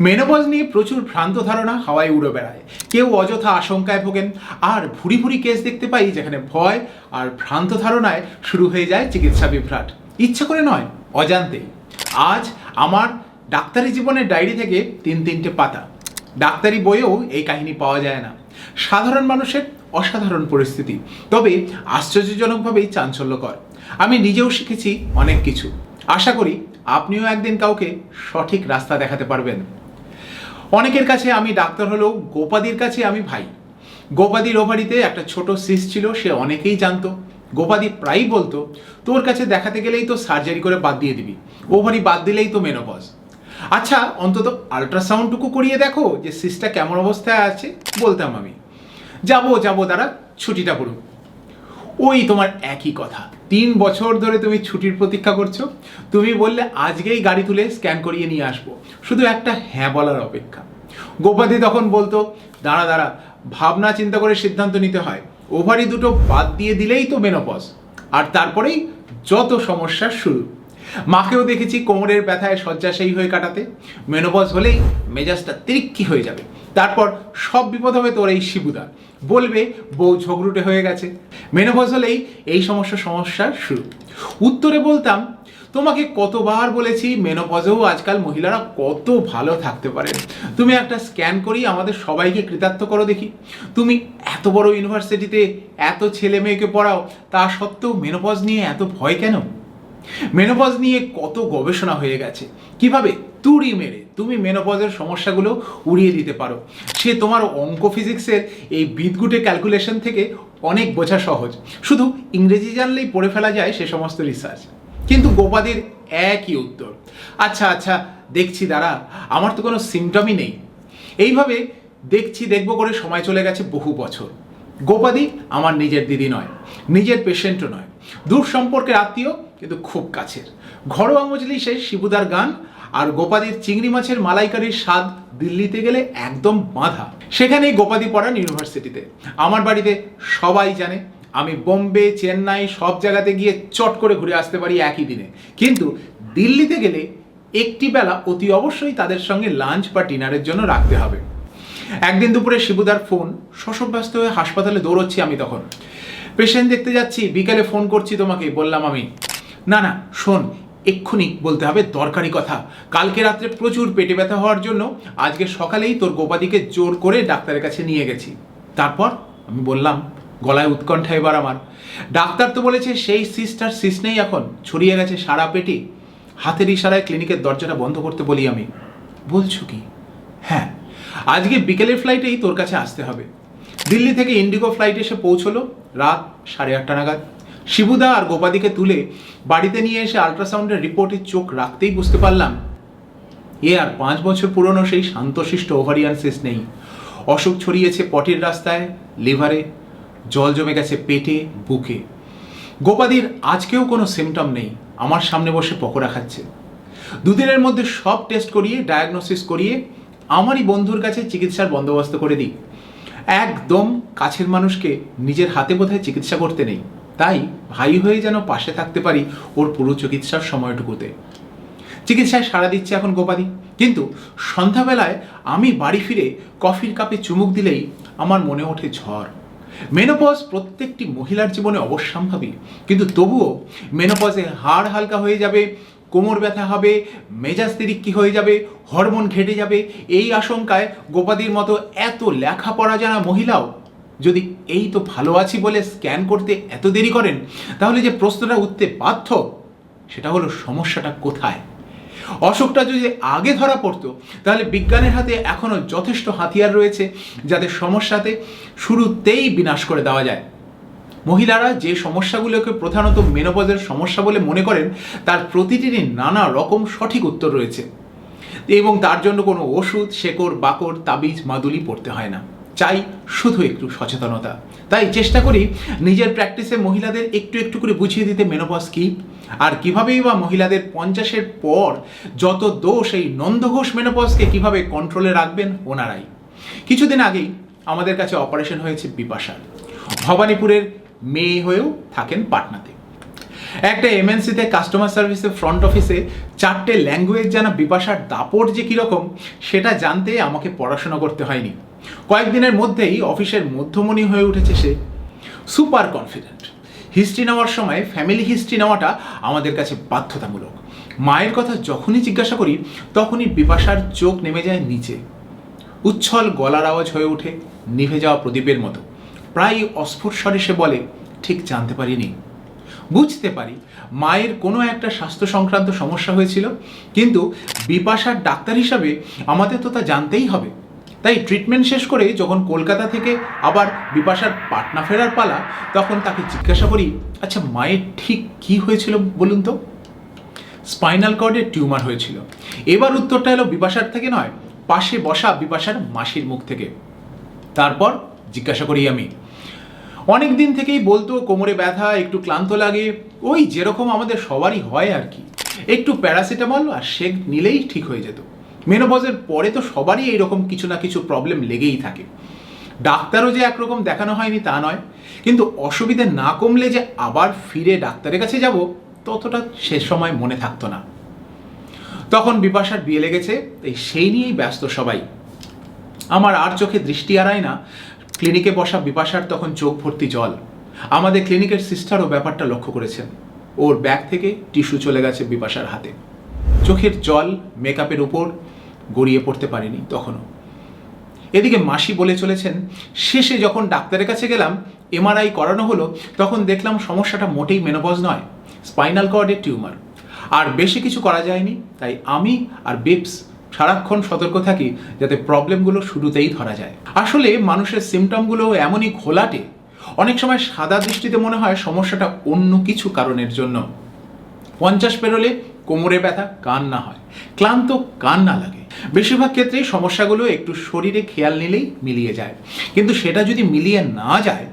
Menopause নিয়ে প্রচুর ভ্রান্ত ধারণা হাওয়ায় উড়ে বেড়ায়। কেউ অযথা আশঙ্কায় ভোগেন, আর ভুরি ভুরি কেস দেখতে পাই যেখানে ভয় আর ভ্রান্ত ধারণায় শুরু হয়ে যায় চিকিৎসা বিভ্রাট। ইচ্ছা করে নয় অজান্তেই আজ আমার ডাক্তারি জীবনের ডায়েরি থেকে তিন তিনটে পাতা। ডাক্তারি বইয়েও এই কাহিনী পাওয়া যায় না। সাধারণ মানুষের অসাধারণ পরিস্থিতি। তবে আশ্চর্যজনকভাবেই চাঞ্চল্যকর। আমি নিজেও শিখেছি অনেক কিছু। আশা করি আপনিও একদিন কাউকে সঠিক রাস্তা দেখাতে পারবেন। অনেকের কাছে আমি ডাক্তার হলেও গোপাদির কাছে আমি ভাই। গোপাদির ওভারিতে একটা ছোট সিস ছিল, সে অনেকেই জানতো। গোপাদি প্রায়ই বলতো, তোর কাছে দেখাতে গেলেই তো সার্জারি করে বাদ দিয়ে দিবি। ওভারি বাদ দিলেই তো মেনোপজ আচ্ছা অন্তত আল্ট্রাসাউন্ডটুকু করিয়ে দেখো যে সিসটা কেমন অবস্থায় আছে, বলতাম আমি। যাব যাব তারা ছুটিটা পড়ুক। ওই তোমার একই কথা। তিন বছর ধরে তুমি ছুটির প্রতীক্ষা করছ। তুমি বললে, আজকেই গাড়ি তুলে স্ক্যান করিয়ে নিয়ে আসব। শুধু একটা হ্যাঁ বলার অপেক্ষা। গোপাদি তখন বলতো, দাঁড়া দাঁড়া, ভাবনা চিন্তা করে সিদ্ধান্ত নিতে হয়। ওভারি দুটো বাদ দিয়ে দিলেই তো মেনোপজ আর তারপরেই যত সমস্যার শুরু। মাকেও দেখেছি কোমরের ব্যথায় শয্যাশায়ী হয়ে কাটাতে। মেনোপজ হলেই মেজাজটা তিরিক্কি হয়ে যাবে। তারপর সব বিপদ হবে তোর এই শিবুদা। বলবে, বউ ঝগড়ুটে হয়ে গেছে। মেনোপজ হলেই এই সমস্যা সমস্যার শুরু। উত্তরে বলতাম, তোমাকে কতবার বলেছি মেনোপজেও আজকাল মহিলারা কত ভালো থাকতে পারে। তুমি একটা স্ক্যান করি আমাদের সবাইকে কৃতার্থ করো দেখি। তুমি এত বড় ইউনিভার্সিটিতে এত ছেলে মেয়েকে পড়াও, তা সত্ত্বেও মেনোপজ নিয়ে এত ভয় কেন? মেনোপজ নিয়ে কত গবেষণা হয়ে গেছে। কীভাবে? তুড়ি মেরে। তুমি মেনোপজের সমস্যাগুলো উড়িয়ে দিতে পারো। সে তোমার অঙ্ক ফিজিক্সের এই বিদগুটে ক্যালকুলেশন থেকে অনেক বোঝা সহজ। শুধু ইংরেজি জানলেই পড়ে ফেলা যায় সে সমস্ত রিসার্চ কিন্তু গোপাদির একই উত্তর। আচ্ছা আচ্ছা দেখছি, দাঁড়া। আমার তো কোনো সিমটমই নেই। এইভাবে দেখছি, দেখব করে সময় চলে গেছে বহু বছর। গোপাদি আমার নিজের দিদি নয়, নিজের পেশেন্টও নয়। দূর সম্পর্কের আত্মীয় কিন্তু খুব কাছের। ঘরোয়া মজলিসে শিবুদার গান আর গোপাদির চিংড়ি মাছের মালাইকারির স্বাদ দিল্লিতে গেলে একদম বাঁধা। সেখানেই গোপাদি পড়ান ইউনিভার্সিটিতে। আমার বাড়িতে সবাই জানে, আমি বোম্বে, চেন্নাই সব জায়গাতে গিয়ে চট করে ঘুরে আসতে পারি একই দিনে। কিন্তু দিল্লিতে গেলে একটি বেলা অতি অবশ্যই তাদের সঙ্গে লাঞ্চ বা ডিনারের জন্য রাখতে হবে। একদিন দুপুরে শিবুদার ফোন, শশব্যস্ত হয়ে হাসপাতালে দৌড়চ্ছি আমি তখন। পেশেন্ট দেখতে যাচ্ছি, বিকেলে ফোন করছি তোমাকে, বললাম আমি না না, শোন, এক্ষুনি বলতে হবে দরকারি কথা। কালকে রাত্রে প্রচুর পেটে ব্যথা হওয়ার জন্য আজকে সকালেই তোর গোপাদিকে জোর করে ডাক্তারের কাছে নিয়ে গেছি। তারপর আমি বললাম, গলায় উৎকণ্ঠা এবার আমার। ডাক্তার তো বলেছে সেই সিস্টার সিস নেই এখন, ছড়িয়ে গেছে সারা পেটে। হাতের ইশারায় ক্লিনিকের দরজাটা বন্ধ করতে বলি আমি। বলছো কি? হ্যাঁ আজকে বিকেলের ফ্লাইটেই তোর কাছে আসতে হবে। দিল্লি থেকে ইন্ডিগো ফ্লাইট এসে পৌঁছলো রাত সাড়ে আটটা নাগাদ। শিবুদা আর গোপাদিকে তুলে বাড়িতে নিয়ে এসে আল্ট্রাসাউন্ডের রিপোর্টে চোখ রাখতেই বুঝতে পারলাম, এ আর পাঁচ বছর পুরনো সেই শান্তশিষ্ট ওভারিয়ান সিস নেই। অসুখ ছড়িয়েছে পটির রাস্তায়, লিভারে, জল জমে গেছে পেটে, বুকে। গোপাদির আজকেও কোনো সিমটম নেই, আমার সামনে বসে পকোড়া খাচ্ছে। দুদিনের মধ্যে সব টেস্ট করিয়ে ডায়াগনোসিস করিয়ে, আমারই বন্ধুর কাছে চিকিৎসার বন্দোবস্ত করে দিই। একদম কাছের মানুষকে নিজের হাতে বোধহয় চিকিৎসা করতে নেই। তাই ভাই হয়ে যেন পাশে থাকতে পারি ওর পুরো চিকিৎসার সময়টুকুতে। চিকিৎসায় সাড়া দিচ্ছে এখন গোপাদি। কিন্তু সন্ধ্যাবেলায় আমি বাড়ি ফিরে কফির কাপে চুমুক দিলেই আমার মনে ওঠে ঝড়। মেনোপজ প্রত্যেকটি মহিলার জীবনে অবশ্যম্ভাবী। কিন্তু তবুও মেনোপজে হাড় হালকা হয়ে যাবে, কোমর ব্যথা হবে, মেজাজ তিরিক্কি হয়ে যাবে, হরমোন ঘেটে যাবে। এই আশঙ্কায় গোপাদির মতো এত লেখাপড়া জানা মহিলাও যদি এই তো ভালো আছি বলে স্ক্যান করতে এত দেরি করেন, তাহলে যে প্রশ্নটা উঠতে বাধ্য, সেটা হলো সমস্যাটা কোথায়? অসুখটা যদি আগে ধরা পড়তো, তাহলে বিজ্ঞানের হাতে এখনও যথেষ্ট হাতিয়ার রয়েছে, যাদের সমস্যাতে শুরুতেই বিনাশ করে দেওয়া যায়। মহিলারা যে সমস্যাগুলোকে প্রধানত মেনোপজের সমস্যা বলে মনে করেন, তার প্রতিটিরই নানা রকম সঠিক উত্তর রয়েছে। এবং তার জন্য কোনো ওষুধ, শেকড়, বাকড়, তাবিজ, মাদুলি পড়তে হয় না। চাই শুধু একটু সচেতনতা। তাই চেষ্টা করি নিজের প্র্যাকটিসে মহিলাদের একটু একটু করে বুঝিয়ে দিতে মেনোপজ কি, আর কিভাবেই বা মহিলাদের পঞ্চাশের পর যত দোষ এই নন্দঘোষ মেনোপজকে কীভাবে কন্ট্রোলে রাখবেন ওনারাই। কিছুদিন আগেই আমাদের কাছে অপারেশন হয়েছে বিপাশার। ভবানীপুরের মেয়ে হয়েও থাকেন পাটনাতে। একটা এমএনসিতে কাস্টমার সার্ভিসে ফ্রন্ট অফিসে চারটে ল্যাঙ্গুয়েজ জানা বিপাশার দাপট যে কীরকম, সেটা জানতে আমাকে পড়াশোনা করতে হয়নি। কয়েকদিনের মধ্যেই অফিসের মধ্যমণি হয়ে উঠেছে সে। Super confident. হিস্ট্রি নেওয়ার সময় ফ্যামিলি হিস্ট্রি নেওয়াটা আমাদের কাছে বাধ্যতামূলক। মায়ের কথা যখনই জিজ্ঞাসা করি, তখনই বিপাশার চোখ নেমে যায় নিচে। উচ্ছল গলার আওয়াজ হয়ে ওঠে নিভে যাওয়া প্রদীপের মতো। প্রায় অস্ফুট স্বরে সে বলে, ঠিক জানতে পারিনি। বুঝতে পারি, মায়ের কোনো একটা স্বাস্থ্য সংক্রান্ত সমস্যা হয়েছিল, কিন্তু বিপাশার ডাক্তার হিসাবে আমাদের তো তা জানতেই হবে। তাই ট্রিটমেন্ট শেষ করে যখন কলকাতা থেকে আবার বিপাশার পাটনা ফেরার পালা, তখন তাকে জিজ্ঞাসা করি আচ্ছা মায়ের ঠিক কি হয়েছিল বলুন তো? স্পাইনাল কর্ডের টিউমার হয়েছিল। এবার উত্তরটা এলো বিপাশার থেকে নয়, পাশে বসা বিপাশার মাসির মুখ থেকে। তারপর জিজ্ঞাসা করি আমি, অনেক দিন থেকেই বলতো কোমরে ব্যথা, একটু ক্লান্ত লাগে, ওই যেরকম আমাদের সবারই হয় আর কি। একটু প্যারাসিটামল আর শেক নিলেই ঠিক হয়ে যেত। মেনোপজের পরে তো সবারই এইরকম কিছু না কিছু প্রবলেম লেগেই থাকে। ডাক্তারও যে একরকম দেখানো হয়নি তা নয়। কিন্তু অসুবিধে না কমলে যে আবার ফিরে ডাক্তারের কাছে যাব, ততটা সে সময় মনে থাকতো না। তখন বিপাশার বিয়ে লেগেছে, তাই সেই নিয়েই ব্যস্ত সবাই। আমার আর চোখে দৃষ্টি আড়ায় না ক্লিনিকে বসা বিপাশার তখন চোখ ভর্তি জল। আমাদের ক্লিনিকের সিস্টারও ব্যাপারটা লক্ষ্য করেছেন। ওর ব্যাগ থেকে টিস্যু চলে গেছে বিপাশার হাতে। চোখের জল মেকআপের উপর গড়িয়ে পড়তে পারেনি তখনও। এদিকে মাসি বলে চলেছেন, শেষে যখন ডাক্তারের কাছে গেলাম, এমআরআই করানো হলো, তখন দেখলাম সমস্যাটা মোটেই মেনোপজ নয়, স্পাইনাল কর্ডের টিউমার। আর বেশি কিছু করা যায়নি, তাই আমি আর বেপস সারাক্ষণ সতর্ক থাকি, যাতে প্রবলেমগুলো শুরুতেই ধরা যায়। আসলে মানুষের সিমটমগুলো এমনই ঘোলাটে। অনেক সময় সাদা দৃষ্টিতে মনে হয় সমস্যাটা অন্য কিছু কারণের জন্য। পঞ্চাশ পেরোলে কোমরে ব্যথা, কান না হয়। ক্লান্ত, কান না লাগে। বেশিরভাগ ক্ষেত্রেই সমস্যাগুলো একটু শরীরে খেয়াল নিলেই মিলিয়ে যায়। কিন্তু সেটা যদি মিলিয়ে না যায়,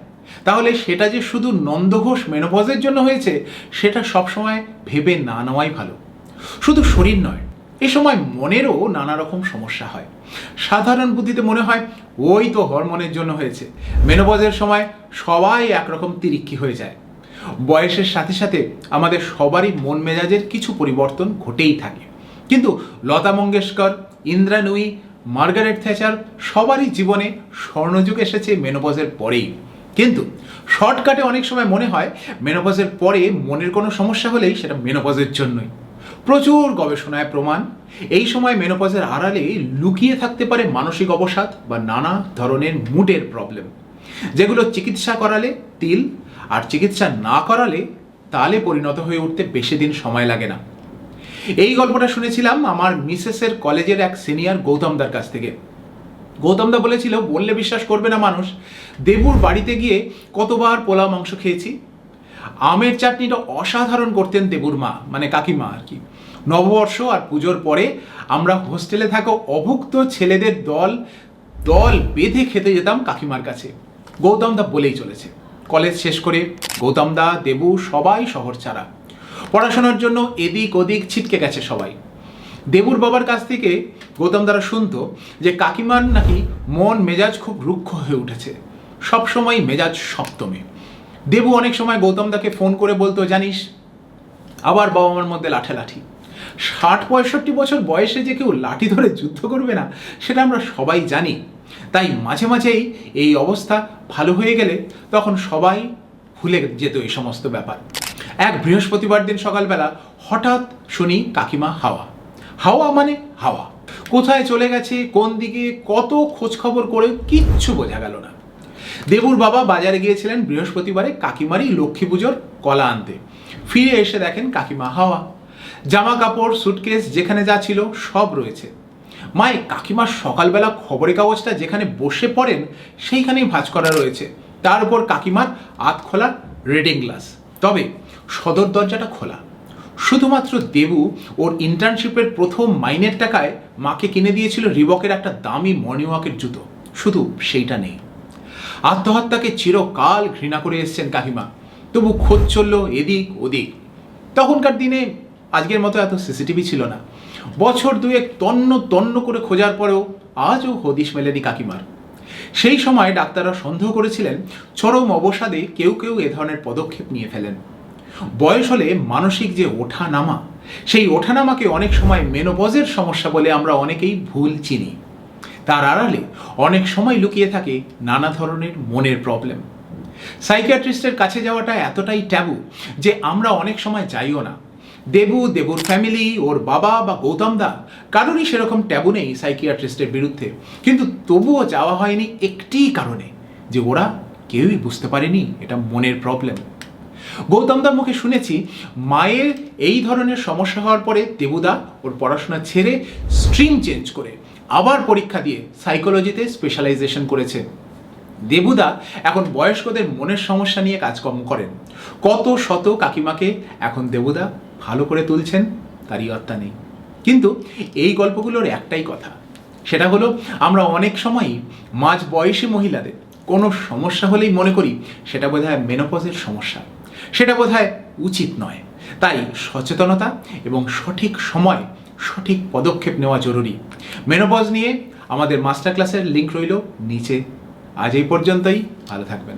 তাহলে সেটা যে শুধু নন্দঘোষ মেনোপজের জন্য হয়েছে, সেটা সবসময় ভেবে না নেওয়াই ভালো। শুধু শরীর নয়, এ সময় মনেরও নানা রকম সমস্যা হয়। সাধারণ বুদ্ধিতে মনে হয়, ওই তো হরমোনের জন্য হয়েছে। মেনোপজের সময় সবাই একরকম তিরিক্ষি হয়ে যায়। বয়সের সাথে সাথে আমাদের সবারই মন মেজাজের কিছু পরিবর্তন ঘটেই থাকে। কিন্তু লতা মঙ্গেশকর ইন্দ্রা নুই, মার্গারেট থ্যাচার সবারই জীবনে স্বর্ণযুগ এসেছে মেনোপজের পরেই। কিন্তু শর্টকাটে অনেক সময় মনে হয় মেনোপজের পরে মনের কোনো সমস্যা হলেই সেটা মেনোপজের জন্যই। প্রচুর গবেষণায় প্রমাণ, এই সময় মেনোপজের আড়ালে লুকিয়ে থাকতে পারে মানসিক অবসাদ বা নানা ধরনের মুডের প্রবলেম। যেগুলো চিকিৎসা করালে তিল আর চিকিৎসা না করালে তালে পরিণত হয়ে উঠতে বেশি দিন সময় লাগে না। এই গল্পটা শুনেছিলাম আমার মিসেসের কলেজের এক সিনিয়র গৌতমদার কাছ থেকে। গৌতমদা বলেছিল, বললে বিশ্বাস করবে না মানুষ। দেবুর বাড়িতে গিয়ে কতবার পোলাও মাংস খেয়েছি। আমের চাটনিটা অসাধারণ করতেন দেবুর মা মানে কাকিমা আর কি। নববর্ষ আর পুজোর পরে আমরা হোস্টেলে থাকা অভুক্ত ছেলেদের দল দল বেঁধে খেতে যেতাম কাকিমার কাছে। গৌতমদা বলেই চলেছে। কলেজ শেষ করে গৌতমদা দেবু সবাই শহর ছাড়া। পড়াশোনার জন্য এদিক ওদিক ছিটকে গেছে সবাই। দেবুর বাবার কাছ থেকে গৌতম দ্বারা শুনতো যে কাকিমার নাকি মন মেজাজ খুব রুক্ষ হয়ে উঠেছে। সবসময় মেজাজ সপ্তমে। দেবু অনেক সময় গৌতম দাকে ফোন করে বলতো, জানিস, আবার বাবা মার মধ্যে লাঠালাঠি। ষাট, পঁয়ষট্টি বছর বয়সে যে কেউ লাঠি ধরে যুদ্ধ করবে না, সেটা আমরা সবাই জানি। তাই মাঝে মাঝেই এই অবস্থা ভালো হয়ে গেলে তখন সবাই ভুলে যেত এই সমস্ত ব্যাপার। এক বৃহস্পতিবার দিন সকালবেলা হঠাৎ শুনি কাকিমা হাওয়া। হাওয়া মানে হাওয়া। কোথায় চলে গেছে, কোন দিকে, কত খোঁজ খবর করে কিচ্ছু বোঝা গেল না। দেবুর বাবা বাজারে গিয়েছিলেন বৃহস্পতিবারে কাকিমারই লক্ষ্মী পুজোর কলা আনতে। ফিরে এসে দেখেন কাকিমা হাওয়া। জামা কাপড় সুটকেস যেখানে যা ছিল সব রয়েছে। মায়ে কাকিমার সকালবেলা খবরের কাগজটা যেখানে বসে পড়েন, সেইখানেই ভাঁজ করা রয়েছে। তার উপর কাকিমার আত খোলা রিডিং গ্লাস তবে সদর দরজাটা খোলা। শুধুমাত্র দেবু ওর ইন্টার্নশিপের প্রথম মাইনের টাকায় মাকে কিনে দিয়েছিল রিবকের একটা দামি মর্নিং ওয়াকের জুতো। শুধু সেইটা নেই। আত্মহত্যাকে চিরকাল ঘৃণা করে এসছেন কাকিমা। তবু খোঁজ চলল এদিক ওদিক। তখনকার দিনে আজকের মতো এত সিসিটিভি ছিল না। বছর দুয়েক তন্ন তন্ন করে খোঁজার পরেও আজও হদিশ মেলেনি কাকিমার। সেই সময় ডাক্তাররা সন্দেহ করেছিলেন, চরম অবসাদে কেউ কেউ এ ধরনের পদক্ষেপ নিয়ে ফেলেন। বয়স হলে মানসিক যে ওঠা নামা সেই ওঠানামাকে অনেক সময় মেনোপজের সমস্যা বলে আমরা অনেকেই ভুল চিনি। তার আড়ালে অনেক সময় লুকিয়ে থাকে নানা ধরনের মনের প্রবলেম সাইকিয়াট্রিস্টের কাছে যাওয়াটা এতটাই ট্যাবু যে আমরা অনেক সময় যাইও না। দেবু, দেবুর ফ্যামিলি ওর বাবা বা গৌতম দা, কারোরই সেরকম ট্যাবু নেই সাইকিয়াট্রিস্টের বিরুদ্ধে। কিন্তু তবুও যাওয়া হয়নি একটিই কারণে, যে ওরা কেউই বুঝতে পারেনি এটা মনের প্রবলেম গৌতমদার মুখে শুনেছি, মায়ের এই ধরনের সমস্যা হওয়ার পরে দেবুদা ওর পড়াশোনা ছেড়ে স্ট্রিম চেঞ্জ করে আবার পরীক্ষা দিয়ে সাইকোলজিতে স্পেশালাইজেশন করেছে। দেবুদা এখন বয়স্কদের মনের সমস্যা নিয়ে কাজকর্ম করেন। কত শত কাকিমাকে এখন দেবুদা ভালো করে তুলছেন তারই অত্যা নেই। কিন্তু এই গল্পগুলোর একটাই কথা, সেটা হলো আমরা অনেক সময়ই মাঝ বয়সী মহিলাদের কোনো সমস্যা হলেই মনে করি সেটা বোধহয় মেনোপজের সমস্যা। সেটা বোধ উচিত নয়। তাই সচেতনতা এবং সঠিক সময়, সঠিক পদক্ষেপ নেওয়া জরুরি। মেনোপজ নিয়ে আমাদের মাস্টার ক্লাসের লিঙ্ক রইল নিচে। আজ এই পর্যন্তই, ভালো থাকবেন।